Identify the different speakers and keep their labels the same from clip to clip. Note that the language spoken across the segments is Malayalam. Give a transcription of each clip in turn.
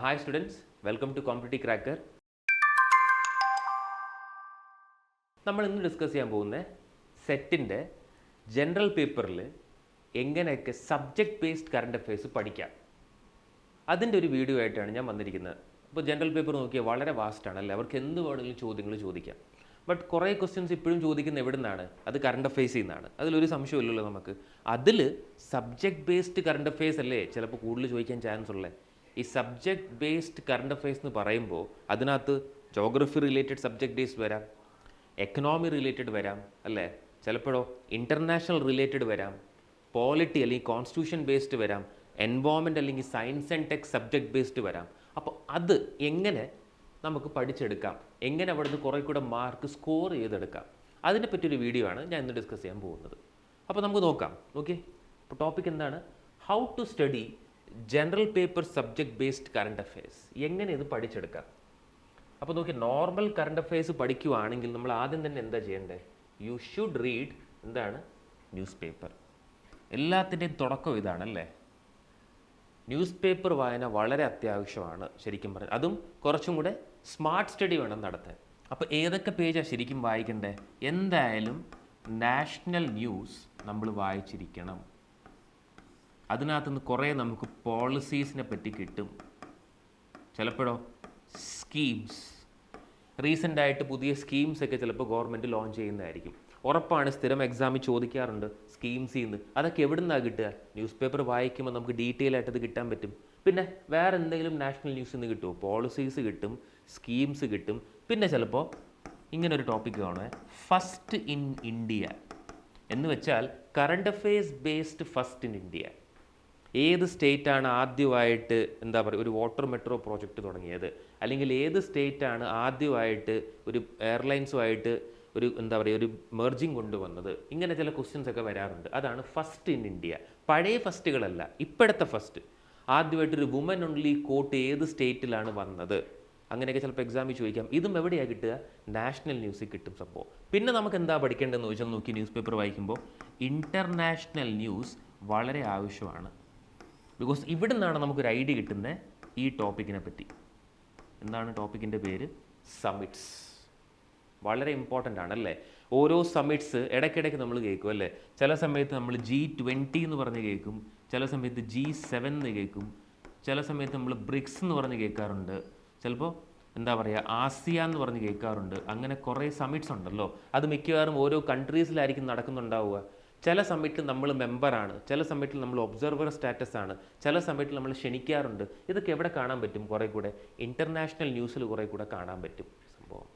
Speaker 1: Hi students welcome to competitive cracker നമ്മൾ ഇന്ന് ഡിസ്കസ് ചെയ്യാൻ പോകുന്ന സെറ്റിന്റെ ജനറൽ പേപ്പറിൽ എങ്ങനെയൊക്കെ സബ്ജക്റ്റ് ബേസ്ഡ് കറണ്ട് അഫയേഴ്സ് പഠിക്കാം. അതിന്റെ ഒരു വീഡിയോ ആയിട്ടാണ് ഞാൻ വന്നിരിക്കുന്നത്. ഇപ്പോൾ ജനറൽ പേപ്പർ നോക്കിയാൽ വളരെ വാസ്റ്റാണ് അല്ലേ? അവർക്ക് എന്ത് വേണമെങ്കിലും ചോദ്യങ്ങൾ ചോദിക്കാം. ബട്ട് കുറേ ക്വസ്റ്റ്യൻസ് ഇപ്പോഴും ചോദിക്കുന്ന എവിടെ നിന്നാണ് അത് കറണ്ട് അഫയേഴ്സിൽ നിന്നാണ് അതിലൊരു സംശയമില്ലല്ലോ നമുക്ക്. അതിൽ സബ്ജക്റ്റ് ബേസ്ഡ് കറണ്ട് അഫയേഴ്സ് അല്ലേ? ചിലപ്പോൾ കൂടുതൽ ചോദിക്കാൻ ചാൻസ് ഉള്ളത് ഈ സബ്ജക്റ്റ് ബേസ്ഡ് കറണ്ട് അഫയേഴ്സ് എന്ന് പറയുമ്പോൾ അതിനകത്ത് ജോഗ്രഫി റിലേറ്റഡ് സബ്ജക്റ്റ് ബേസ് വരാം എക്കണോമി റിലേറ്റഡ് വരാം അല്ലേ? ചിലപ്പോഴോ ഇന്റർനാഷണൽ റിലേറ്റഡ് വരാം പോളിറ്റി അല്ലെങ്കിൽ കോൺസ്റ്റിറ്റ്യൂഷൻ ബേസ്ഡ് വരാം എൻവോൺമെന്റ് അല്ലെങ്കിൽ science and tech subject based വരാം. അപ്പോൾ അത് എങ്ങനെ നമുക്ക് പഠിച്ചെടുക്കാം? എങ്ങനെ അവിടുന്ന് കുറേ കൂടെ മാർക്ക് സ്കോർ ചെയ്തെടുക്കാം? അതിനെ പറ്റിയൊരു വീഡിയോ ആണ് ഞാൻ ഇന്ന് ഡിസ്കസ് ചെയ്യാൻ പോകുന്നത്. അപ്പോൾ നമുക്ക് നോക്കാം. ഓക്കെ അപ്പോൾ ടോപ്പിക് എന്താണ്? How to study general paper subject based current affairs എങ്ങനെ ഇത് പഠിച്ചെടുക്കാം? അപ്പോൾ നോക്കി നോർമൽ കറണ്ട് അഫയേഴ്സ് പഠിക്കുവാണെങ്കിൽ നമ്മൾ ആദ്യം തന്നെ എന്താ ചെയ്യേണ്ടത് യു ഷുഡ് റീഡ് എന്താണ്? ന്യൂസ് പേപ്പർ എല്ലാത്തിന്റെയും തുടക്കം ഇതാണല്ലേ? ന്യൂസ് പേപ്പർ വായന വളരെ അത്യാവശ്യമാണ് ശരിക്കും പറഞ്ഞാൽ. അതും കുറച്ചും കൂടെ സ്മാർട്ട് സ്റ്റഡി വേണം നടത്താൻ. അപ്പോൾ ഏതൊക്കെ പേജാണ് ശരിക്കും വായിക്കേണ്ടത് എന്തായാലും നാഷണൽ ന്യൂസ് നമ്മൾ വായിച്ചിരിക്കണം. അതിനകത്തുനിന്ന് കുറേ നമുക്ക് പോളിസീസിനെ പറ്റി കിട്ടും. ചിലപ്പോഴോ സ്കീംസ് റീസെന്റ് ആയിട്ട് പുതിയ സ്കീംസ് ഒക്കെ ചിലപ്പോൾ ഗവൺമെന്റ് ലോഞ്ച് ചെയ്യുന്നതായിരിക്കും. ഉറപ്പാണ് സ്ഥിരം എക്സാമിൽ ചോദിക്കാറുണ്ട് സ്കീംസിൽ നിന്ന് അതൊക്കെ എവിടെ നിന്നാണ് കിട്ടുക? ന്യൂസ് പേപ്പർ വായിക്കുമ്പോൾ നമുക്ക് ഡീറ്റെയിൽ ആയിട്ട് അത് കിട്ടാൻ പറ്റും. പിന്നെ വേറെ എന്തെങ്കിലും നാഷണൽ ന്യൂസിൽ നിന്ന് കിട്ടുമോ പോളിസീസ് കിട്ടും സ്കീംസ് കിട്ടും. പിന്നെ ചിലപ്പോൾ ഇങ്ങനെ ഒരു ടോപ്പിക് കാണുമേ ഫസ്റ്റ് ഇൻ ഇന്ത്യ എന്ന് വെച്ചാൽ current affairs based first in India ഏത് സ്റ്റേറ്റാണ് ആദ്യമായിട്ട് എന്താ പറയുക ഒരു വാട്ടർ മെട്രോ പ്രോജക്റ്റ് തുടങ്ങിയത്? അല്ലെങ്കിൽ ഏത് സ്റ്റേറ്റാണ് ആദ്യമായിട്ട് ഒരു എയർലൈൻസുമായിട്ട് ഒരു എന്താ പറയുക ഒരു മെർജിങ് കൊണ്ടുവന്നത്? ഇങ്ങനെ ചില ക്വസ്റ്റ്യൻസ് ഒക്കെ വരാറുണ്ട്. അതാണ് ഫസ്റ്റ് ഇൻ ഇന്ത്യ പഴയ ഫസ്റ്റുകളല്ല ഇപ്പോഴത്തെ ഫസ്റ്റ് ആദ്യമായിട്ടൊരു വുമൻ ഓൺലി കോട്ട് ഏത് സ്റ്റേറ്റിലാണ് വന്നത്? അങ്ങനെയൊക്കെ ചിലപ്പോൾ എക്സാമിൽ ചോദിക്കാം. ഇതും എവിടെയാണ് കിട്ടുക? നാഷണൽ ന്യൂസിൽ കിട്ടും സംഭവം. പിന്നെ നമുക്ക് എന്താ പഠിക്കേണ്ടതെന്ന് ചോദിച്ചാൽ നോക്കി ന്യൂസ് പേപ്പർ വായിക്കുമ്പോൾ ഇന്റർനാഷണൽ ന്യൂസ് വളരെ ആവശ്യമാണ്. ബിക്കോസ് ഇവിടെ നിന്നാണ് നമുക്കൊരു ഐഡിയ കിട്ടുന്നത് ഈ ടോപ്പിക്കിനെ പറ്റി. എന്താണ് ടോപ്പിക്കിന്റെ പേര്? സമിറ്റ്സ് വളരെ ഇമ്പോർട്ടന്റ് ആണല്ലേ ഓരോ സമിറ്റ്സ് ഇടയ്ക്കിടയ്ക്ക് നമ്മൾ കേൾക്കും അല്ലേ? ചില സമയത്ത് നമ്മൾ ജി ട്വന്റി എന്ന് പറഞ്ഞ് കേൾക്കും. ചില സമയത്ത് ജി സെവൻ എന്ന് കേൾക്കും. ചില സമയത്ത് നമ്മൾ ബ്രിക്സ് എന്ന് പറഞ്ഞ് കേൾക്കാറുണ്ട്. ചിലപ്പോൾ എന്താ പറയുക ആസിയ എന്ന് പറഞ്ഞ് കേൾക്കാറുണ്ട്. അങ്ങനെ കുറേ സമിറ്റ്സ് ഉണ്ടല്ലോ. അത് മിക്കവാറും ഓരോ കൺട്രീസിലായിരിക്കും നടക്കുന്നുണ്ടാവുക. ചില സമയത്ത് നമ്മൾ മെമ്പറാണ് ചില സമയത്ത് നമ്മൾ ഒബ്സർവർ സ്റ്റാറ്റസ് ആണ് ചില സമയത്ത് നമ്മൾ ക്ഷണിക്കാറുണ്ട്. ഇതൊക്കെ എവിടെ കാണാൻ പറ്റും? കുറേ കൂടെ ഇന്റർനാഷണൽ ന്യൂസിൽ കുറേ കൂടെ കാണാൻ പറ്റും സംഭവം.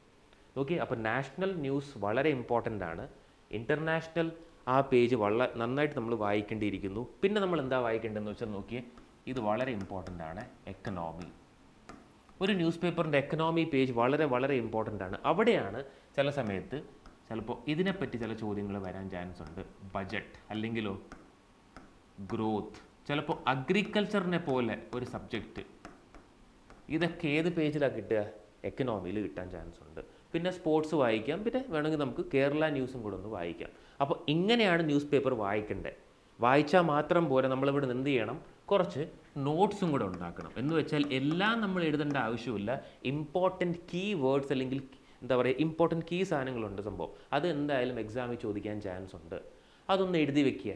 Speaker 1: ഓക്കെ അപ്പോൾ നാഷണൽ ന്യൂസ് വളരെ ഇമ്പോർട്ടന്റ് ആണ്. ഇന്റർനാഷണൽ ആ പേജ് വളരെ നന്നായിട്ട് നമ്മൾ വായിക്കേണ്ടിയിരിക്കുന്നു. പിന്നെ നമ്മൾ എന്താ വായിക്കേണ്ടതെന്ന് വെച്ചാൽ നോക്കിയേ ഇത് വളരെ ഇമ്പോർട്ടന്റ് ആണ്. എക്കണോമി ഒരു ന്യൂസ് പേപ്പറിന്റെ എക്കണോമി പേജ് വളരെ വളരെ ഇമ്പോർട്ടന്റ് ആണ്. അവിടെയാണ് ചില സമയത്ത് ചിലപ്പോൾ ഇതിനെപ്പറ്റി ചില ചോദ്യങ്ങൾ വരാൻ ചാൻസ് ഉണ്ട്. ബജറ്റ് അല്ലെങ്കിലോ ഗ്രോത്ത് ചിലപ്പോൾ അഗ്രികൾച്ചറിനെ പോലെ ഒരു സബ്ജക്റ്റ് ഇതൊക്കെ ഏത് പേജിലാണ് കിട്ടുക? എക്കണോമിയിൽ കിട്ടാൻ ചാൻസ് ഉണ്ട്. പിന്നെ സ്പോർട്സ് വായിക്കാം. പിന്നെ വേണമെങ്കിൽ നമുക്ക് കേരള ന്യൂസും കൂടെ ഒന്ന് വായിക്കാം. അപ്പോൾ ഇങ്ങനെയാണ് ന്യൂസ് പേപ്പർ വായിക്കേണ്ടത് വായിച്ചാൽ മാത്രം പോരെ. നമ്മളിവിടെ എന്ത് ചെയ്യണം? കുറച്ച് നോട്ട്സും കൂടെ ഉണ്ടാക്കണം. എന്ന് വെച്ചാൽ എല്ലാം നമ്മൾ എഴുതേണ്ട ആവശ്യമില്ല ഇമ്പോർട്ടന്റ് കീ വേർഡ്സ് അല്ലെങ്കിൽ എന്താ പറയുക ഇമ്പോർട്ടന്റ് കീ സാധനങ്ങളുണ്ട് സംഭവം. അത് എന്തായാലും എക്സാമിൽ ചോദിക്കാൻ ചാൻസ് ഉണ്ട്. അതൊന്ന് എഴുതി വെക്കുക.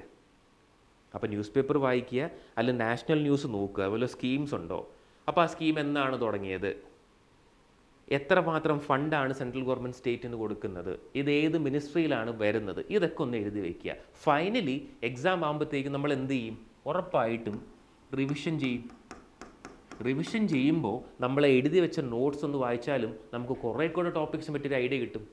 Speaker 1: അപ്പോൾ ന്യൂസ് പേപ്പർ വായിക്കുക അല്ലെങ്കിൽ നാഷണൽ ന്യൂസ് നോക്കുക അതുപോലെ സ്കീംസ് ഉണ്ടോ? അപ്പോൾ ആ സ്കീം എന്നാണ് തുടങ്ങിയത്? എത്രമാത്രം ഫണ്ടാണ് സെൻട്രൽ ഗവൺമെന്റ് സ്റ്റേറ്റിന് കൊടുക്കുന്നത്? ഇത് ഏത് മിനിസ്ട്രിയിലാണ് വരുന്നത്? ഇതൊക്കെ ഒന്ന് എഴുതി വയ്ക്കുക ഫൈനലി എക്സാം ആകുമ്പോഴത്തേക്കും നമ്മൾ എന്ത് ചെയ്യും? ഉറപ്പായിട്ടും റിവിഷൻ ചെയ്യും. റിവിഷൻ ചെയ്യുമ്പോൾ നമ്മൾ എഴുതി വെച്ച നോട്ട്സ് ഒന്ന് വായിച്ചാലും നമുക്ക് കുറേ കൂടെ ടോപ്പിക്സിനെ പറ്റിയൊരു ഐഡിയ കിട്ടും.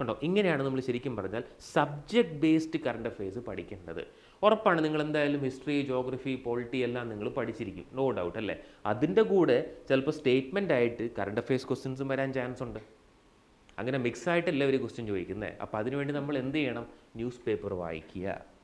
Speaker 1: കണ്ടോ? ഇങ്ങനെയാണ് നമ്മൾ ശരിക്കും പറഞ്ഞാൽ സബ്ജക്ട് ബേസ്ഡ് കറണ്ട് അഫയേഴ്സ് പഠിക്കേണ്ടത്. ഉറപ്പാണ് നിങ്ങൾ എന്തായാലും ഹിസ്റ്ററി ജോഗ്രഫി പോളിറ്റി എല്ലാം നിങ്ങൾ പഠിച്ചിരിക്കും. നോ ഡൗട്ട് അല്ലേ? അതിന്റെ കൂടെ ചിലപ്പോൾ സ്റ്റേറ്റ്മെന്റ് ആയിട്ട് കറണ്ട് അഫയേഴ്സ് ക്വസ്റ്റ്യൻസും വരാൻ ചാൻസ് ഉണ്ട്. അങ്ങനെ മിക്സ് ആയിട്ടല്ല ഒരു ക്വസ്റ്റ്യൻ ചോദിക്കുന്നത് അപ്പോൾ അതിനുവേണ്ടി നമ്മൾ എന്ത് ചെയ്യണം? ന്യൂസ് പേപ്പർ വായിക്കുക.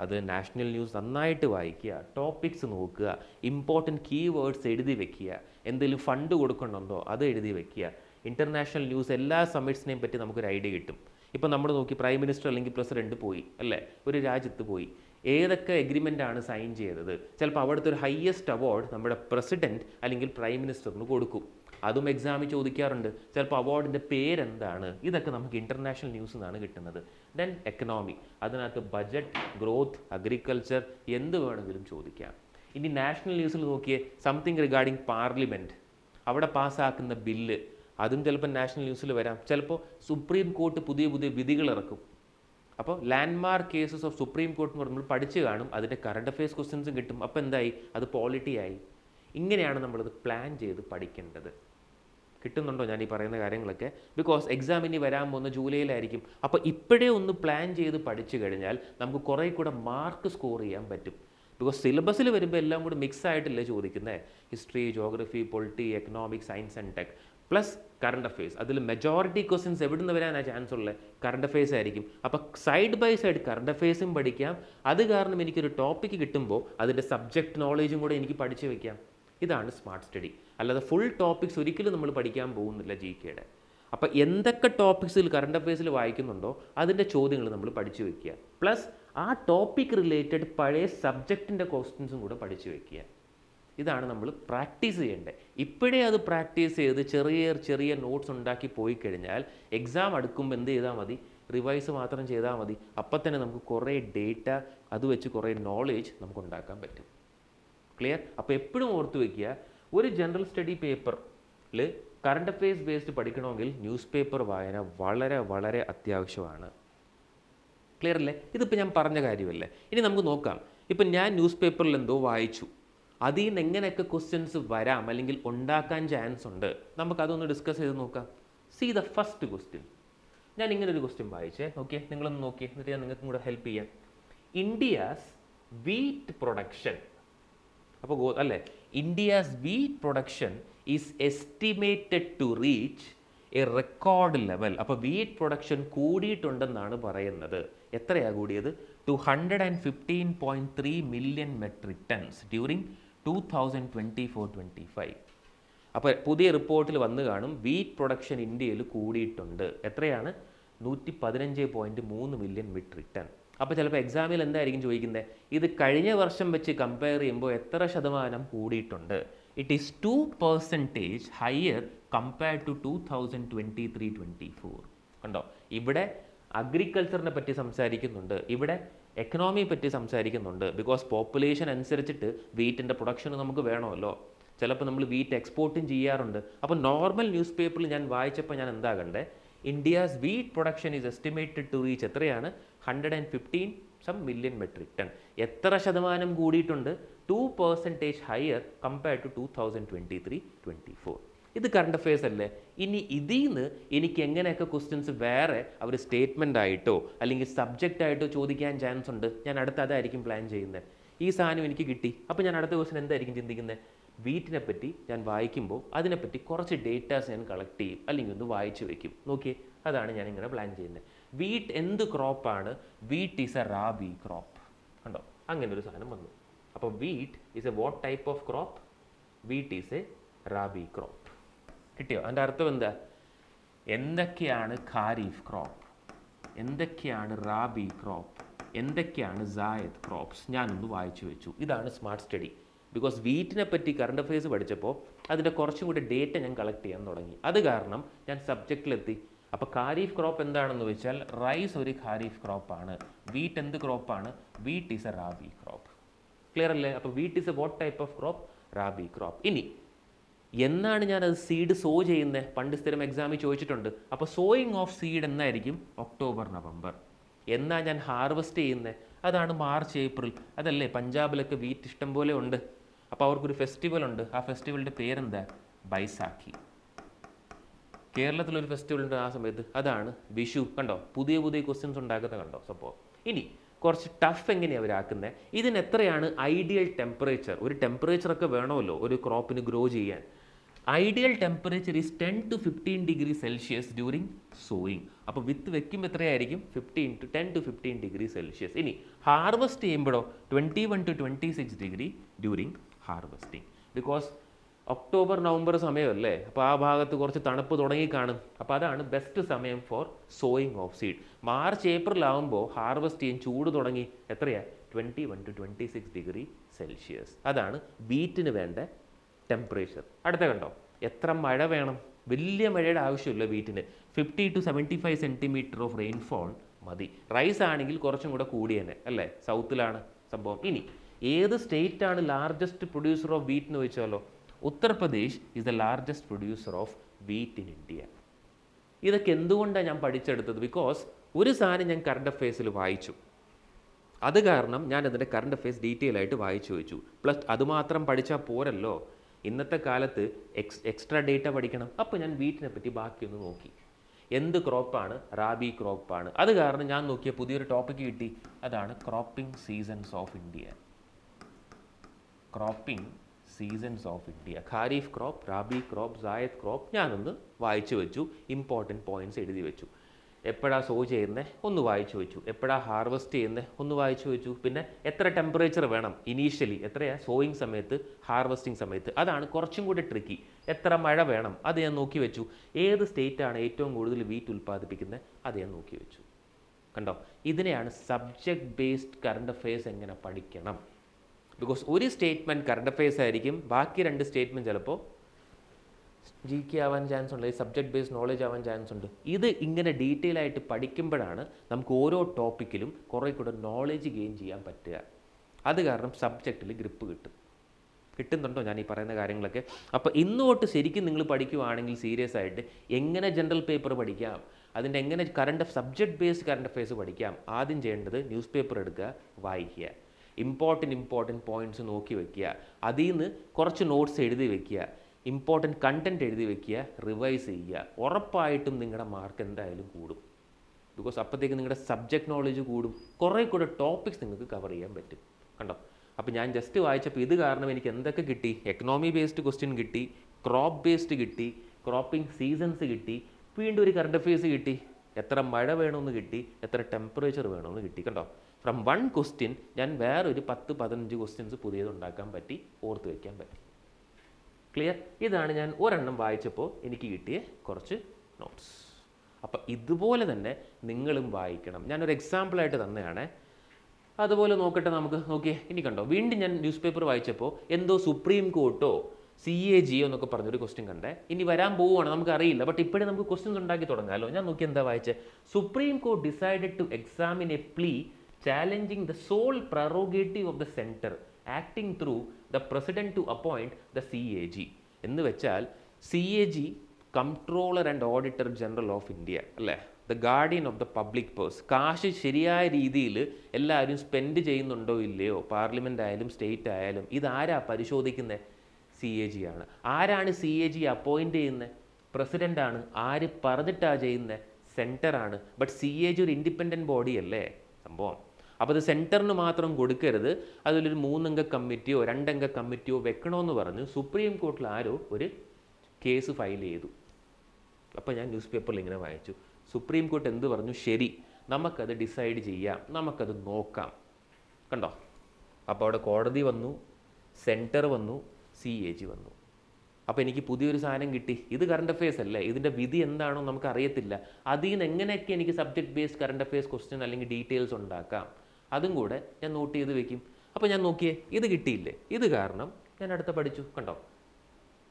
Speaker 1: അത് നാഷണൽ ന്യൂസ് നന്നായിട്ട് വായിക്കുക ടോപ്പിക്സ് നോക്കുക ഇമ്പോർട്ടന്റ് കീ വേർഡ്സ് എഴുതി വെക്കുക എന്തെങ്കിലും ഫണ്ട് കൊടുക്കണമെന്നോ അത് എഴുതി വെക്കുക. ഇന്റർനാഷണൽ ന്യൂസ് എല്ലാ സമ്മിറ്റ്സിനെയും പറ്റി നമുക്കൊരു ഐഡിയ കിട്ടും. ഇപ്പോൾ നമ്മൾ നോക്കി പ്രൈം മിനിസ്റ്റർ അല്ലെങ്കിൽ പ്രസിഡന്റ് പോയി അല്ലേ? ഒരു രാജ്യത്ത് പോയി. ഏതൊക്കെ എഗ്രിമെന്റ് ആണ് സൈൻ ചെയ്തത്? ചിലപ്പോൾ അവിടുത്തെ ഒരു ഹയ്യസ്റ്റ് അവാർഡ് നമ്മുടെ പ്രസിഡന്റ് അല്ലെങ്കിൽ പ്രൈം മിനിസ്റ്ററിന് കൊടുക്കും. അതും എക്സാമിൽ ചോദിക്കാറുണ്ട്. ചിലപ്പോൾ അവാർഡിന്റെ പേരെന്താണ്? ഇതൊക്കെ നമുക്ക് ഇന്റർനാഷണൽ ന്യൂസ് നിന്നാണ് കിട്ടുന്നത്. ദെൻ എക്കണോമി അതിനകത്ത് ബജറ്റ് ഗ്രോത്ത് അഗ്രികൾച്ചർ എന്ത് വേണമെങ്കിലും ചോദിക്കാം. ഇനി നാഷണൽ ന്യൂസിൽ നോക്കിയേ സംതിങ് റിഗാർഡിംഗ് പാർലമെന്റ് അവിടെ പാസ്സാക്കുന്ന ബില്ല് അതും ചിലപ്പോൾ നാഷണൽ ന്യൂസിൽ വരാം. ചിലപ്പോൾ സുപ്രീം കോർട്ട് പുതിയ പുതിയ വിധികൾ ഇറക്കും. അപ്പോൾ landmark cases of supreme court എന്ന് പറയുമ്പോൾ പഠിച്ചു കാണും. അതിന്റെ കറണ്ട് അഫയേഴ്സ് ക്വസ്റ്റ്യൻസും കിട്ടും. അപ്പോൾ എന്തായി? അത് പോളിറ്റി ആയി. ഇങ്ങനെയാണ് നമ്മളത് പ്ലാൻ ചെയ്ത് പഠിക്കേണ്ടത്. കിട്ടുന്നുണ്ടോ ഞാൻ ഈ പറയുന്ന കാര്യങ്ങളൊക്കെ? ബിക്കോസ് എക്സാം ഇനി വരാൻ പോകുന്ന ജൂലൈയിലായിരിക്കും. അപ്പോൾ ഇപ്പോഴേ ഒന്ന് പ്ലാൻ ചെയ്ത് പഠിച്ചു കഴിഞ്ഞാൽ നമുക്ക് കുറേ കൂടെ മാർക്ക് സ്കോർ ചെയ്യാൻ പറ്റും. ബിക്കോസ് സിലബസിൽ വരുമ്പോൾ എല്ലാം കൂടി മിക്സ് ആയിട്ടല്ലേ ചോദിക്കുന്നത് history geography polity economics science and tech plus current affairs അതിൽ മെജോറിറ്റി ക്വസ്റ്റ്യൻസ് എവിടെ നിന്ന് വരാനാ ചാൻസ് ഉള്ളത് കറണ്ട് അഫയേഴ്സ് ആയിരിക്കും. അപ്പോൾ സൈഡ് ബൈ സൈഡ് കറണ്ട് അഫയേഴ്സും പഠിക്കാം. അത് കാരണം എനിക്കൊരു ടോപ്പിക്ക് കിട്ടുമ്പോൾ അതിന്റെ സബ്ജക്റ്റ് നോളേജും കൂടെ എനിക്ക് പഠിച്ചു വെക്കാം. ഇതാണ് സ്മാർട്ട് സ്റ്റഡി അല്ലാതെ ഫുൾ ടോപ്പിക്സ് ഒരിക്കലും നമ്മൾ പഠിക്കാൻ പോകുന്നില്ല ജി കെയുടെ അപ്പോൾ എന്തൊക്കെ ടോപ്പിക്സിൽ കറണ്ട് അഫയേഴ്സിൽ വായിക്കുന്നുണ്ടോ അതിന്റെ ചോദ്യങ്ങൾ നമ്മൾ പഠിച്ചു വെക്കുക. പ്ലസ് ആ ടോപ്പിക് റിലേറ്റഡ് പഴയ സബ്ജക്റ്റിന്റെ ക്വസ്റ്റ്യൻസും കൂടെ പഠിച്ചു വെക്കുക. ഇതാണ് നമ്മൾ പ്രാക്ടീസ് ചെയ്യേണ്ടത്. ഇപ്പോഴേ അത് പ്രാക്ടീസ് ചെയ്ത് ചെറിയ ചെറിയ നോട്ട്സ് ഉണ്ടാക്കി പോയി കഴിഞ്ഞാൽ എക്സാം അടുക്കുമ്പോൾ എന്ത് ചെയ്താൽ മതി? റിവൈസ് മാത്രം ചെയ്താൽ മതി. അപ്പം തന്നെ നമുക്ക് കുറേ ഡേറ്റ അത് വെച്ച് കുറേ നോളേജ് നമുക്ക് ഉണ്ടാക്കാൻ പറ്റും. ക്ലിയർ അപ്പോൾ എപ്പോഴും ഓർത്ത് വയ്ക്കുക ഒരു ജനറൽ സ്റ്റഡി പേപ്പറിൽ കറണ്ട് അഫയേഴ്സ് ബേസ്ഡ് പഠിക്കണമെങ്കിൽ ന്യൂസ് പേപ്പർ വായന വളരെ വളരെ അത്യാവശ്യമാണ്. ക്ലിയർ അല്ലേ? ഇതിപ്പോൾ ഞാൻ പറഞ്ഞ കാര്യമല്ലേ? ഇനി നമുക്ക് നോക്കാം. ഇപ്പം ഞാൻ ന്യൂസ് പേപ്പറിൽ എന്തോ വായിച്ചു. അതിൽ നിന്ന് എങ്ങനെയൊക്കെ ക്വസ്റ്റ്യൻസ് വരാം അല്ലെങ്കിൽ ഉണ്ടാക്കാൻ ചാൻസ് ഉണ്ട്? നമുക്കതൊന്ന് ഡിസ്കസ് ചെയ്ത് നോക്കാം. സി ദ ഫസ്റ്റ് ക്വസ്റ്റ്യൻ ഞാൻ ഇങ്ങനെ ഒരു ക്വസ്റ്റ്യൻ വായിച്ചേ. ഓക്കെ നിങ്ങളൊന്ന് നോക്കിയേ എന്നിട്ട് ഞാൻ നിങ്ങൾക്കും കൂടെ ഹെൽപ്പ് ചെയ്യാം. ഇന്ത്യസ് വീറ്റ് പ്രൊഡക്ഷൻ അപ്പോൾ ഗോ അല്ലേ? India's wheat production is estimated to reach a record level അപ്പോൾ വീറ്റ് പ്രൊഡക്ഷൻ കൂടിയിട്ടുണ്ടെന്നാണ് പറയുന്നത്. എത്രയാണ് കൂടിയത്? Two hundred and fifteen point three million metric tons during two thousand twenty four twenty five അപ്പോൾ പുതിയ റിപ്പോർട്ടിൽ വന്നു കാണും വീറ്റ് പ്രൊഡക്ഷൻ ഇന്ത്യയിൽ കൂടിയിട്ടുണ്ട്. എത്രയാണ്? നൂറ്റി പതിനഞ്ച് പോയിന്റ് മൂന്ന് മില്യൺ മെട്രിക് ടൺ അപ്പോൾ ചിലപ്പോൾ എക്സാമിൽ എന്തായിരിക്കും ചോദിക്കുന്നത് ഇത് കഴിഞ്ഞ വർഷം വെച്ച് കമ്പയർ ചെയ്യുമ്പോൾ എത്ര ശതമാനം കൂടിയിട്ടുണ്ട്? It is two percentage higher compared to two thousand twenty three twenty four കണ്ടോ? ഇവിടെ അഗ്രികൾച്ചറിനെ പറ്റി സംസാരിക്കുന്നുണ്ട്. ഇവിടെ എക്കണോമിയെ പറ്റി സംസാരിക്കുന്നുണ്ട്. ബിക്കോസ് പോപ്പുലേഷൻ അനുസരിച്ചിട്ട് വീറ്റിന്റെ പ്രൊഡക്ഷൻ നമുക്ക് വേണമല്ലോ. ചിലപ്പോൾ നമ്മൾ വീറ്റ് എക്സ്പോർട്ടും ചെയ്യാറുണ്ട്. അപ്പോൾ നോർമൽ ന്യൂസ് പേപ്പറിൽ ഞാൻ വായിച്ചപ്പോൾ ഞാൻ എന്താ കണ്ടേ India's wheat production is estimated to reach എത്രയാണ്? Hundred and fifteen some million metric ton എത്ര ശതമാനം കൂടിയിട്ടുണ്ട്? Two percentage higher compared to two thousand twenty three twenty four ഇത് കറണ്ട് അഫയേഴ്സ് അല്ലേ? ഇനി ഇതിൽ നിന്ന് എനിക്ക് എങ്ങനെയൊക്കെ ക്വസ്റ്റ്യൻസ് വേറെ അവർ സ്റ്റേറ്റ്മെന്റ് ആയിട്ടോ അല്ലെങ്കിൽ സബ്ജക്റ്റ് ആയിട്ടോ ചോദിക്കാൻ ചാൻസ് ഉണ്ട്? ഞാൻ അടുത്ത അതായിരിക്കും പ്ലാൻ ചെയ്യുന്നത്. ഈ സാധനം എനിക്ക് കിട്ടി. അപ്പോൾ ഞാൻ അടുത്ത ക്വസ്റ്റൻ എന്തായിരിക്കും ചിന്തിക്കുന്നത്? വീറ്റിനെ പറ്റി ഞാൻ വായിക്കുമ്പോൾ അതിനെപ്പറ്റി കുറച്ച് ഡേറ്റാസ് ഞാൻ കളക്ട് ചെയ്യും അല്ലെങ്കിൽ ഒന്ന് വായിച്ചു വയ്ക്കും നോക്കിയേ അതാണ് ഞാൻ ഇങ്ങനെ പ്ലാൻ ചെയ്യുന്നത് വീറ്റ് എന്ത് ക്രോപ്പാണ് wheat is a rabi crop കണ്ടോ? അങ്ങനെ ഒരു സാധനം വന്നു. അപ്പോൾ wheat is a what type of crop wheat is a rabi crop കിട്ടിയോ? അതിന്റെ അർത്ഥം എന്താ? എന്തൊക്കെയാണ് ഖാരീഫ് ക്രോപ്പ് എന്തൊക്കെയാണ് റാബി ക്രോപ്പ് എന്തൊക്കെയാണ് സായദ് ക്രോപ്സ് ഞാനൊന്ന് വായിച്ചു വെച്ചു. ഇതാണ് സ്മാർട്ട് സ്റ്റഡി ബിക്കോസ് വീറ്റിനെ പറ്റി കറണ്ട് അഫയേഴ്സ് പഠിച്ചപ്പോൾ അതിന്റെ കുറച്ചും കൂടി ഡേറ്റ ഞാൻ കളക്ട് ചെയ്യാൻ തുടങ്ങി. അത് കാരണം ഞാൻ സബ്ജക്റ്റിലെത്തി അപ്പോൾ ഖാരീഫ് ക്രോപ്പ് എന്താണെന്ന് വെച്ചാൽ റൈസ് ഒരു ഖാരീഫ് ക്രോപ്പാണ് വീറ്റ് എന്ത് ക്രോപ്പാണ് wheat is a rabi crop clear അല്ലേ? അപ്പോൾ wheat is a what type of crop rabi crop ഇനി എന്നാണ് ഞാൻ അത് സീഡ് സോ ചെയ്യുന്നത് പണ്ട് സ്ഥിരം എക്സാമിൽ ചോദിച്ചിട്ടുണ്ട്. അപ്പോൾ സോയിങ് ഓഫ് സീഡ് എന്നായിരിക്കും? ഒക്ടോബർ നവംബർ എന്നാണ് ഞാൻ ഹാർവെസ്റ്റ് ചെയ്യുന്നത് അതാണ് മാർച്ച് ഏപ്രിൽ അതല്ലേ? പഞ്ചാബിലൊക്കെ വീറ്റ് ഇഷ്ടം പോലെ ഉണ്ട്. അപ്പോൾ അവർക്കൊരു ഫെസ്റ്റിവൽ ഉണ്ട്. ആ ഫെസ്റ്റിവലിന്റെ പേരെന്താ? ബൈസാഖി. കേരളത്തിലൊരു ഫെസ്റ്റിവൽ ഉണ്ട് ആ സമയത്ത്. അതാണ് വിഷു. കണ്ടോ? പുതിയ പുതിയ ക്വസ്റ്റ്യൻസ് ഉണ്ടാക്കുന്നത് കണ്ടോ? സപ്പോ ഇനി കുറച്ച് ടഫ് എങ്ങനെയാണ് അവരാക്കുന്നത് ഇതിന് എത്രയാണ് ഐഡിയൽ ടെമ്പറേച്ചർ ഒരു ടെമ്പറേച്ചർ ഒക്കെ വേണമല്ലോ ഒരു ക്രോപ്പിന് ഗ്രോ ചെയ്യാൻ. Ideal temperature is ten to fifteen degree Celsius during sowing അപ്പോൾ വിത്ത് വെക്കുമ്പോൾ എത്രയായിരിക്കും? Fifteen to ten to fifteen degree Celsius ഇനി ഹാർവസ്റ്റ് ചെയ്യുമ്പോഴോ? Twenty one to twenty six degree during harvesting because October November സമയമല്ലേ? അപ്പോൾ ആ ഭാഗത്ത് കുറച്ച് തണുപ്പ് തുടങ്ങി കാണും അപ്പോൾ അതാണ് ബെസ്റ്റ് സമയം for sowing of seed March April ആകുമ്പോൾ ഹാർവെസ്റ്റ് ചെയ്യാൻ ചൂട് തുടങ്ങി എത്രയാണ് twenty one to twenty six degree Celsius അതാണ് വീറ്റിന് വേണ്ട ടെമ്പറേച്ചർ അടുത്ത കണ്ടോ? എത്ര മഴ വേണം? വലിയ മഴയുടെ ആവശ്യമില്ല വീറ്റിന് fifty to seventy five centimetre of rainfall മതി. റൈസ് ആണെങ്കിൽ കുറച്ചും കൂടെ കൂടിയേനെ അല്ലേ? സൗത്തിലാണ് സംഭവം. ഇനി ഏത് സ്റ്റേറ്റ് ആണ് ലാർജസ്റ്റ് പ്രൊഡ്യൂസർ ഓഫ് വീറ്റ് എന്ന് ചോദിച്ചാലോ? Uttar Pradesh is the largest producer of wheat in India ഇതൊക്കെ എന്തുകൊണ്ടാണ് ഞാൻ പഠിച്ചെടുത്തത്? ബിക്കോസ് ഒരു സാധനം ഞാൻ കറണ്ട് അഫയേഴ്സിൽ വായിച്ചു. അത് കാരണം ഞാൻ അതിന്റെ കറണ്ട് അഫയേഴ്സ് ഡീറ്റെയിൽ ആയിട്ട് വായിച്ചു വെച്ചു പ്ലസ് അതുമാത്രം പഠിച്ചാൽ പോരല്ലോ. ഇന്നത്തെ കാലത്ത് എക്സ് എക്സ്ട്രാ ഡേറ്റ പഠിക്കണം. അപ്പോൾ ഞാൻ വീട്ടിനെ പറ്റി ബാക്കിയൊന്ന് നോക്കി. എന്ത് ക്രോപ്പാണ് റാബി ക്രോപ്പാണ് അത് കാരണം ഞാൻ നോക്കിയ പുതിയൊരു ടോപ്പിക്ക് കിട്ടി. അതാണ് cropping seasons of India cropping seasons of India kharif crop rabi crop zaid crop ഞാനൊന്ന് വായിച്ചു വെച്ചു ഇമ്പോർട്ടന്റ് പോയിന്റ്സ് എഴുതി വെച്ചു. എപ്പോഴാ സോ ചെയ്യുന്നത് ഒന്ന് വായിച്ചു വെച്ചു. എപ്പോഴാ ഹാർവെസ്റ്റ് ചെയ്യുന്നത് ഒന്ന് വായിച്ചു വെച്ചു. പിന്നെ എത്ര ടെമ്പറേച്ചർ വേണം? ഇനീഷ്യലി എത്രയാണ് സോയിങ് സമയത്ത് ഹാർവെസ്റ്റിംഗ് സമയത്ത്. അതാണ് കുറച്ചും കൂടി ട്രിക്കി എത്ര മഴ വേണം? അത് ഞാൻ നോക്കി വെച്ചു. ഏത് സ്റ്റേറ്റാണ് ഏറ്റവും കൂടുതൽ വീറ്റ് ഉൽപ്പാദിപ്പിക്കുന്നത് അത് ഞാൻ നോക്കി വെച്ചു. കണ്ടോ? ഇതിനെയാണ് സബ്ജക്ട് ബേസ്ഡ് കറണ്ട് അഫയേഴ്സ് എങ്ങനെ പഠിക്കണം? ബിക്കോസ് ഒരു സ്റ്റേറ്റ്മെന്റ് കറണ്ട് അഫയേഴ്സ് ആയിരിക്കും ബാക്കി രണ്ട് സ്റ്റേറ്റ്മെന്റ് ചിലപ്പോൾ ജി കെ ആവാൻ ചാൻസ് ഉണ്ട് സബ്ജക്ട് ബേസ്ഡ് നോളജ് ആവാൻ ചാൻസ് ഉണ്ട്. ഇത് ഇങ്ങനെ ഡീറ്റെയിൽ ആയിട്ട് പഠിക്കുമ്പോഴാണ് നമുക്ക് ഓരോ ടോപ്പിക്കിലും കുറേ കൂടെ നോളജ് ഗെയിൻ ചെയ്യാൻ പറ്റുക. അത് കാരണം സബ്ജക്റ്റിൽ ഗ്രിപ്പ് കിട്ടും. കിട്ടുന്നുണ്ടോ? ഞാൻ ഈ പറയുന്ന കാര്യങ്ങളൊക്കെ. അപ്പോൾ ഇന്ന് തൊട്ട് ശരിക്കും നിങ്ങൾ പഠിക്കുവാണെങ്കിൽ സീരിയസ് ആയിട്ട് എങ്ങനെ ജനറൽ പേപ്പർ പഠിക്കാം? അതിന്റെ എങ്ങനെ current subject based current affairs പഠിക്കാം? ആദ്യം ചെയ്യേണ്ടത് ന്യൂസ് പേപ്പർ എടുക്കുക വായിക്കുക. ഇമ്പോർട്ടന്റ് ഇമ്പോർട്ടന്റ് പോയിന്റ്സ് നോക്കി വെക്കുക. അതിൽ നിന്ന് കുറച്ച് നോട്ട്സ് എഴുതി വെക്കുക. ഇമ്പോർട്ടന്റ് കണ്ടന്റ് എഴുതി വെക്കുക. റിവൈസ് ചെയ്യുക. ഉറപ്പായിട്ടും നിങ്ങളുടെ മാർക്ക് എന്തായാലും കൂടും. ബിക്കോസ് അപ്പോഴത്തേക്ക് നിങ്ങളുടെ സബ്ജക്ട് നോളജ് കൂടും. കുറേ കൂടെ ടോപ്പിക്സ് നിങ്ങൾക്ക് കവർ ചെയ്യാൻ പറ്റും. കണ്ടോ? അപ്പോൾ ഞാൻ ജസ്റ്റ് വായിച്ചപ്പോൾ ഇത് കാരണം എനിക്ക് എന്തൊക്കെ കിട്ടി? എക്കണോമി ബേസ്ഡ് ക്വസ്റ്റ്യൻ കിട്ടി. ക്രോപ്പ് ബേസ്ഡ് കിട്ടി. ക്രോപ്പിംഗ് സീസൺസ് കിട്ടി. വീണ്ടും ഒരു കറണ്ട് അഫയേഴ്സ് കിട്ടി. എത്ര മഴ വേണമെന്ന് കിട്ടി. എത്ര ടെമ്പറേച്ചർ വേണമെന്ന് കിട്ടി. കണ്ടോ? ഫ്രം വൺ ക്വസ്റ്റ്യൻ ഞാൻ വേറൊരു പത്ത് പതിനഞ്ച് ക്വസ്റ്റ്യൻസ് പുതിയത് ഉണ്ടാക്കാൻ പറ്റി ഓർത്ത് വയ്ക്കാൻ പറ്റി. ക്ലിയർ ഇതാണ് ഞാൻ ഒരെണ്ണം വായിച്ചപ്പോൾ എനിക്ക് കിട്ടിയ കുറച്ച് നോട്ട്സ് അപ്പം ഇതുപോലെ തന്നെ നിങ്ങളും വായിക്കണം. ഞാനൊരു എക്സാമ്പിളായിട്ട് തന്നെയാണ്. അതുപോലെ നോക്കട്ടെ നമുക്ക്. നോക്കിയേ ഇനി കണ്ടോ? വീണ്ടും ഞാൻ ന്യൂസ് പേപ്പർ വായിച്ചപ്പോൾ എന്തോ സുപ്രീം കോർട്ടോ സി എ ജിയോ എന്നൊക്കെ പറഞ്ഞൊരു ക്വസ്റ്റ്യൻ കണ്ടേ. ഇനി വരാൻ പോവുകയാണ് നമുക്ക് അറിയില്ല ബട്ട് ഇപ്പോഴേ നമുക്ക് ക്വസ്റ്റ്യൻസ് ഉണ്ടാക്കി തുടങ്ങാമല്ലോ ഞാൻ നോക്കി എന്താ വായിച്ചത് supreme court decided to examine a plea challenging the sole prerogative of the centre acting through the president appoint the C A G എന്ന് വെച്ചാൽ C A G comptroller and auditor general of India അല്ലേ? The guardian of the public purse കാശ് ശരിയായ രീതിയിൽ എല്ലാവരും സ്പെൻഡ് ചെയ്യുന്നുണ്ടോ ഇല്ലയോ? പാർലമെന്റ് ആയാലും സ്റ്റേറ്റ് ആയാലും ഇതാരാ പരിശോധിക്കുന്നത് സി എ ജി ആണ്. ആരാണ് സി എ ജി അപ്പോയിന്റ് ചെയ്യുന്നത് പ്രസിഡന്റ് ആണ്. ആര് പറഞ്ഞിട്ടാണ് ചെയ്യുന്നത് സെന്ററാണ് ബട്ട് സി എ ജി ഒരു ഇൻഡിപെൻഡന്റ് ബോഡി അല്ലേ? സംഭവം. അപ്പോൾ അത് സെന്ററിന് മാത്രം കൊടുക്കരുത്. അതിലൊരു മൂന്നംഗ കമ്മിറ്റിയോ രണ്ടംഗ കമ്മിറ്റിയോ വെക്കണമെന്ന് പറഞ്ഞ് സുപ്രീം കോർട്ടിൽ ആരോ ഒരു കേസ് ഫയൽ ചെയ്തു. അപ്പോൾ ഞാൻ ന്യൂസ് പേപ്പറിൽ ഇങ്ങനെ വായിച്ചു. സുപ്രീം കോർട്ട് എന്ത് പറഞ്ഞു? ശരി നമുക്കത് ഡിസൈഡ് ചെയ്യാം. നമുക്കത് നോക്കാം. കണ്ടോ? അപ്പോൾ അവിടെ കോടതി വന്നു സെന്റർ വന്നു സി എ ജി വന്നു. അപ്പോൾ എനിക്ക് പുതിയൊരു സാധനം കിട്ടി. ഇത് കറണ്ട് അഫയേഴ്സ് അല്ലേ? ഇതിന്റെ വിധി എന്താണോ നമുക്ക് അറിയത്തില്ല അതിൽ നിന്ന് എങ്ങനെയൊക്കെ എനിക്ക് subject based current affairs question അല്ലെങ്കിൽ ഡീറ്റെയിൽസ് ഉണ്ടാക്കാം? അതും കൂടെ ഞാൻ നോട്ട് ചെയ്ത് വെക്കും. അപ്പോൾ ഞാൻ നോക്കിയേ ഇത് കിട്ടിയില്ലേ? ഇത് കാരണം ഞാൻ അടുത്ത പഠിച്ചു കണ്ടോ?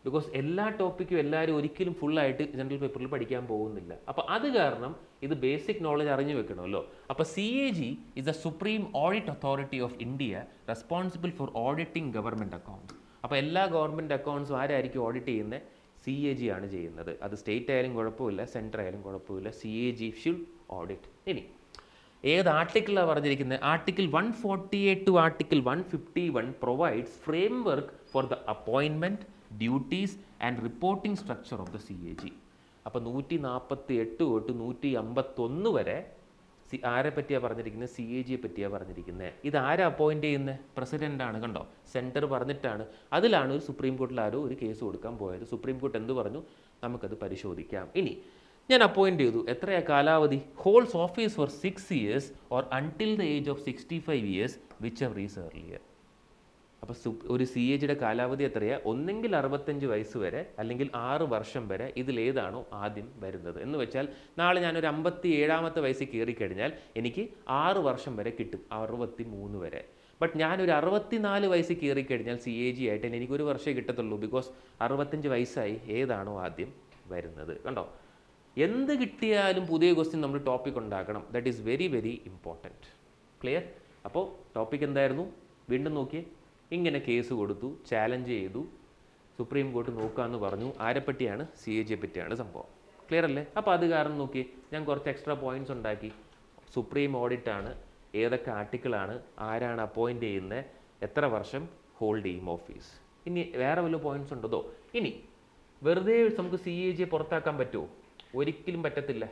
Speaker 1: ബിക്കോസ് എല്ലാ ടോപ്പിക്കും എല്ലാവരും ഒരിക്കലും ഫുള്ളായിട്ട് ജനറൽ പേപ്പറിൽ പഠിക്കാൻ പോകുന്നില്ല. അപ്പോൾ അത് കാരണം ഇത് ബേസിക് നോളജ് അറിഞ്ഞു വെക്കണമല്ലോ. അപ്പോൾ C A G is the supreme audit authority of India responsible for auditing government accounts അപ്പോൾ എല്ലാ ഗവൺമെന്റ് അക്കൗണ്ട്സും ആരായിരിക്കും ഓഡിറ്റ് ചെയ്യുന്നത് സി എ ജി ആണ് ചെയ്യുന്നത്. അത് സ്റ്റേറ്റ് ആയാലും കുഴപ്പമില്ല സെന്റർ ആയാലും കുഴപ്പമില്ല. C A G should audit ഇനി ഏത് ആർട്ടിക്കിളാണ് പറഞ്ഞിരിക്കുന്നത് article one forty eight to article one fifty one provides framework for the അപ്പോയിൻമെന്റ് duties and reporting structure of the C A G അപ്പോൾ നൂറ്റി നാൽപ്പത്തി എട്ട് തൊട്ട് നൂറ്റി അമ്പത്തൊന്ന് വരെ സി ആരെ പറ്റിയാണ് പറഞ്ഞിരിക്കുന്നത് സി എ ജിയെ പറ്റിയാണ് പറഞ്ഞിരിക്കുന്നത് ഇത് ആരാ അപ്പോയിന്റ് ചെയ്യുന്നത് പ്രസിഡന്റ് ആണ് കണ്ടോ? സെന്റർ പറഞ്ഞിട്ടാണ്. അതിലാണ് ഒരു സുപ്രീം കോർട്ടിൽ ആരോ ഒരു കേസ് കൊടുക്കാൻ പോയത്. സുപ്രീം കോർട്ട് എന്ത് പറഞ്ഞു? നമുക്കത് പരിശോധിക്കാം. ഇനി ഞാൻ അപ്പോയിന്റ് ചെയ്തു. എത്രയാ കാലാവധി? Holds office for six years or until the age of sixty five years whichever is earlier അപ്പോൾ സു ഒരു സി എജിയുടെ കാലാവധി എത്രയാണ് ഒന്നെങ്കിൽ അറുപത്തഞ്ച് വയസ്സ് വരെ അല്ലെങ്കിൽ ആറ് വർഷം വരെ ഇതിലേതാണോ ആദ്യം വരുന്നത്. എന്ന് വെച്ചാൽ നാളെ ഞാനൊരു അമ്പത്തി ഏഴാമത്തെ വയസ്സിൽ കയറിക്കഴിഞ്ഞാൽ എനിക്ക് ആറ് വർഷം വരെ കിട്ടും. അറുപത്തി മൂന്ന് വരെ. ബട്ട് ഞാനൊരു അറുപത്തിനാല് വയസ്സ് കയറിക്കഴിഞ്ഞാൽ സി എ ജി ആയിട്ട് എനിക്കൊരു വർഷമേ കിട്ടത്തുള്ളൂ. ബിക്കോസ് അറുപത്തഞ്ച് വയസ്സായി ഏതാണോ ആദ്യം വരുന്നത്. കണ്ടോ? എന്ത് കിട്ടിയാലും പുതിയ ക്വസ്റ്റ്യൻ നമ്മൾ ടോപ്പിക് ഉണ്ടാക്കണം. That is very very important clear അപ്പോൾ ടോപ്പിക് എന്തായിരുന്നു? വീണ്ടും നോക്കിയേ. ഇങ്ങനെ കേസ് കൊടുത്തു ചാലഞ്ച് ചെയ്തു. സുപ്രീം കോർട്ട് നോക്കാമെന്ന് പറഞ്ഞു. ആരെപ്പറ്റിയാണ്? സി എ ജിയെ പറ്റിയാണ് സംഭവം. ക്ലിയർ അല്ലേ? അപ്പോൾ അത് കാരണം നോക്കി ഞാൻ കുറച്ച് എക്സ്ട്രാ പോയിന്റ്സ് ഉണ്ടാക്കി. സുപ്രീം ഓഡിറ്റാണ് ഏതൊക്കെ ആർട്ടിക്കിളാണ് ആരാണ് അപ്പോയിന്റ് ചെയ്യുന്നത് എത്ര വർഷം? ഹോൾഡ് ചെയ്യും ഓഫീസ് ഇനി വേറെ വല്ല പോയിന്റ്സ് ഉണ്ടോ? ഇനി വെറുതെ നമുക്ക് സി എ ജിയെ പുറത്താക്കാൻ പറ്റുമോ ഒരിക്കലും പറ്റത്തില്ല.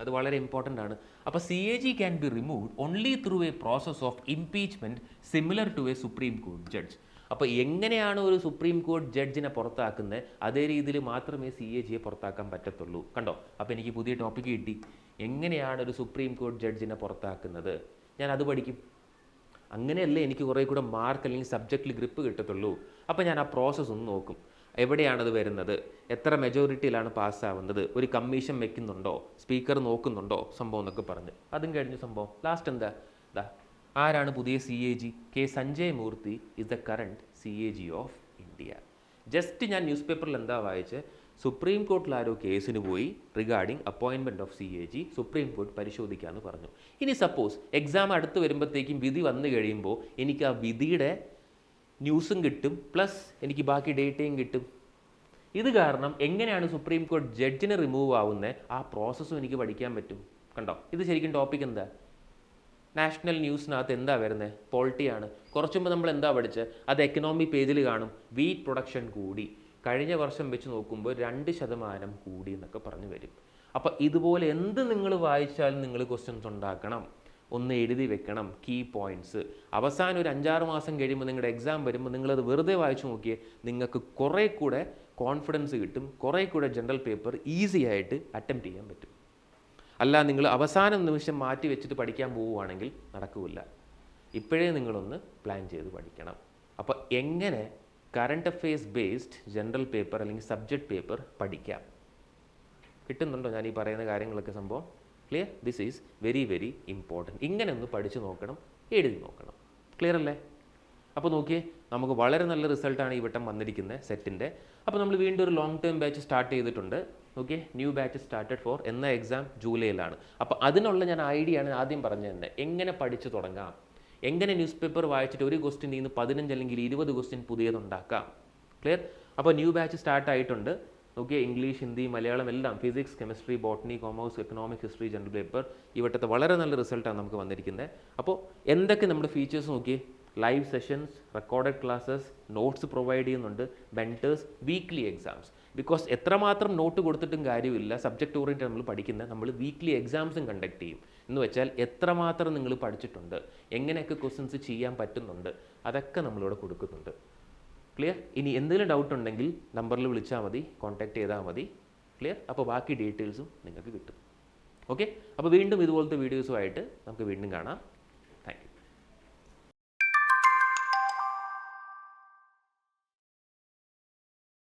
Speaker 1: അത് വളരെ ഇമ്പോർട്ടന്റ് ആണ്. അപ്പോൾ C A G can be removed only through a process of impeachment similar to a supreme court judge അപ്പോൾ എങ്ങനെയാണ് ഒരു സുപ്രീം കോർട്ട് ജഡ്ജിനെ പുറത്താക്കുന്നത് അതേ രീതിയിൽ മാത്രമേ സി എ ജിയെ പുറത്താക്കാൻ പറ്റത്തുള്ളൂ. കണ്ടോ? അപ്പോൾ എനിക്ക് പുതിയ ടോപ്പിക്ക് കിട്ടി. എങ്ങനെയാണ് ഒരു സുപ്രീം കോർട്ട് ജഡ്ജിനെ പുറത്താക്കുന്നത്? ഞാൻ അത് പഠിക്കും. അങ്ങനെയല്ലേ എനിക്ക് കുറേ കൂടെ മാർക്ക് അല്ലെങ്കിൽ സബ്ജക്റ്റിൽ ഗ്രിപ്പ് കിട്ടത്തുള്ളൂ. അപ്പോൾ ഞാൻ ആ പ്രോസസ്സ് ഒന്ന് നോക്കും. എവിടെയാണത് വരുന്നത്? എത്ര മെജോറിറ്റിയിലാണ് പാസ്സാവുന്നത്? ഒരു കമ്മീഷൻ വെക്കുന്നുണ്ടോ? സ്പീക്കർ നോക്കുന്നുണ്ടോ? സംഭവം എന്നൊക്കെ പറഞ്ഞ്. അതും കഴിഞ്ഞ സംഭവം. ലാസ്റ്റ് എന്താ? ദാ ആരാണ് പുതിയ C A G K Sanjay Murthy is the current C A G of India just ഞാൻ ന്യൂസ് പേപ്പറിൽ എന്താ വായിച്ച്? സുപ്രീം കോർട്ടിൽ ആരോ കേസിന് പോയി regarding അപ്പോയിൻമെന്റ് of C A G supreme court പരിശോധിക്കാമെന്ന് പറഞ്ഞു. ഇനി സപ്പോസ് എക്സാം അടുത്ത് വരുമ്പോഴത്തേക്കും വിധി വന്നു കഴിയുമ്പോൾ എനിക്ക് ആ വിധിയുടെ ന്യൂസും കിട്ടും പ്ലസ് എനിക്ക് ബാക്കി ഡേറ്റയും കിട്ടും. ഇത് കാരണം എങ്ങനെയാണ് സുപ്രീം കോടതി ജഡ്ജിനെ റിമൂവ് ആവുന്നത് ആ പ്രോസസ്സും എനിക്ക് പഠിക്കാൻ പറ്റും. കണ്ടോ? ഇത് ശരിക്കും ടോപ്പിക് എന്താ? നാഷണൽ ന്യൂസിനകത്ത് എന്താ വരുന്നത് പോളിറ്റിയാണ് കുറച്ച് മുമ്പ് നമ്മൾ എന്താ പഠിച്ചത് അത് എക്കണോമി പേജിൽ കാണും. വീറ്റ് പ്രൊഡക്ഷൻ കൂടി. കഴിഞ്ഞ വർഷം വെച്ച് നോക്കുമ്പോൾ രണ്ട് ശതമാനം കൂടി എന്നൊക്കെ പറഞ്ഞു വരും. അപ്പോൾ ഇതുപോലെ എന്ത് നിങ്ങൾ വായിച്ചാലും നിങ്ങൾ ക്വസ്റ്റ്യൻസ് ഉണ്ടാക്കണം. ഒന്ന് എഴുതി വെക്കണം കീ പോയിന്റ്സ് അവസാനം ഒരു അഞ്ചാറ് മാസം കഴിയുമ്പോൾ നിങ്ങളുടെ എക്സാം വരുമ്പോൾ നിങ്ങളത് വെറുതെ വായിച്ചു നോക്കിയേ നിങ്ങൾക്ക് കുറേ കൂടെ കോൺഫിഡൻസ് കിട്ടും കുറേ കൂടെ ജനറൽ പേപ്പർ ഈസി ആയിട്ട് അറ്റംപ്റ്റ് ചെയ്യാൻ പറ്റും. അല്ല നിങ്ങൾ അവസാന നിമിഷം മാറ്റി വെച്ചിട്ട് പഠിക്കാൻ പോവുകയാണെങ്കിൽ നടക്കില്ല. ഇപ്പോഴേ നിങ്ങളൊന്ന് പ്ലാൻ ചെയ്ത് പഠിക്കണം. അപ്പോൾ എങ്ങനെ current affairs based general paper അല്ലെങ്കിൽ സബ്ജക്റ്റ് പേപ്പർ പഠിക്കാം? കിട്ടുന്നുണ്ടോ? ഞാൻ ഈ പറയുന്ന കാര്യങ്ങളൊക്കെ സംഭവം? Clear this is very very important ഇങ്ങനെ ഒന്ന് പഠിച്ചു നോക്കണം എഴുതി നോക്കണം. ക്ലിയർ അല്ലേ? അപ്പോൾ നോക്കിയേ നമുക്ക് വളരെ നല്ല റിസൾട്ടാണ് ഈ വട്ടം വന്നിരിക്കുന്നത് സെറ്റിന്റെ അപ്പോൾ നമ്മൾ വീണ്ടും ഒരു ലോങ് ടേം ബാച്ച് സ്റ്റാർട്ട് ചെയ്തിട്ടുണ്ട്. Okay new batch started for എന്ന എക്സാം ജൂലൈയിലാണ്. അപ്പോൾ അതിനുള്ള ഞാൻ ഐഡിയ ആണ് ആദ്യം പറഞ്ഞു തന്നെ എങ്ങനെ പഠിച്ചു തുടങ്ങാം? എങ്ങനെ ന്യൂസ് പേപ്പർ വായിച്ചിട്ട് ഒരു ക്വസ്റ്റ്യൻ നിന്ന് പതിനഞ്ച് അല്ലെങ്കിൽ ഇരുപത് ക്വസ്റ്റ്യൻ പുതിയതുണ്ടാക്കാം? ക്ലിയർ അപ്പോൾ ന്യൂ ബാച്ച് സ്റ്റാർട്ട് ആയിട്ടുണ്ട്. ഓക്കെ ഇംഗ്ലീഷ് ഹിന്ദി മലയാളം എല്ലാം physics chemistry botany commerce economic history general paper ഈ വളരെ നല്ല റിസൾട്ടാണ് നമുക്ക് വന്നിരിക്കുന്നത് അപ്പോൾ എന്തൊക്കെ നമ്മുടെ ഫീച്ചേഴ്സ് നോക്കി live sessions recorded classes notes provide ചെയ്യുന്നുണ്ട് ബെന്റേഴ്സ് വീക്ക്ലി എക്സാംസ് ബിക്കോസ് എത്രമാത്രം നോട്ട് കൊടുത്തിട്ടും കാര്യമില്ല സബ്ജക്റ്റ് ഓറിയന്റ് നമ്മൾ പഠിക്കുന്നത് നമ്മൾ വീക്ക്ലി എക്സാംസും കണ്ടക്ട് ചെയ്യും. എന്ന് വെച്ചാൽ എത്രമാത്രം നിങ്ങൾ പഠിച്ചിട്ടുണ്ട് എങ്ങനെയൊക്കെ ക്വസ്റ്റ്യൻസ് ചെയ്യാൻ പറ്റുന്നുണ്ട് അതൊക്കെ നമ്മളിവിടെ കൊടുക്കുന്നുണ്ട്. ക്ലിയർ ഇനി എന്തെങ്കിലും ഡൗട്ട് ഉണ്ടെങ്കിൽ നമ്പറിൽ വിളിച്ചാൽ മതി കോൺടാക്ട് ചെയ്താൽ മതി. ക്ലിയർ അപ്പോൾ ബാക്കി ഡീറ്റെയിൽസും നിങ്ങൾക്ക് കിട്ടും. ഓക്കെ അപ്പോൾ വീണ്ടും ഇതുപോലത്തെ വീഡിയോസുമായിട്ട് നമുക്ക് വീണ്ടും കാണാം.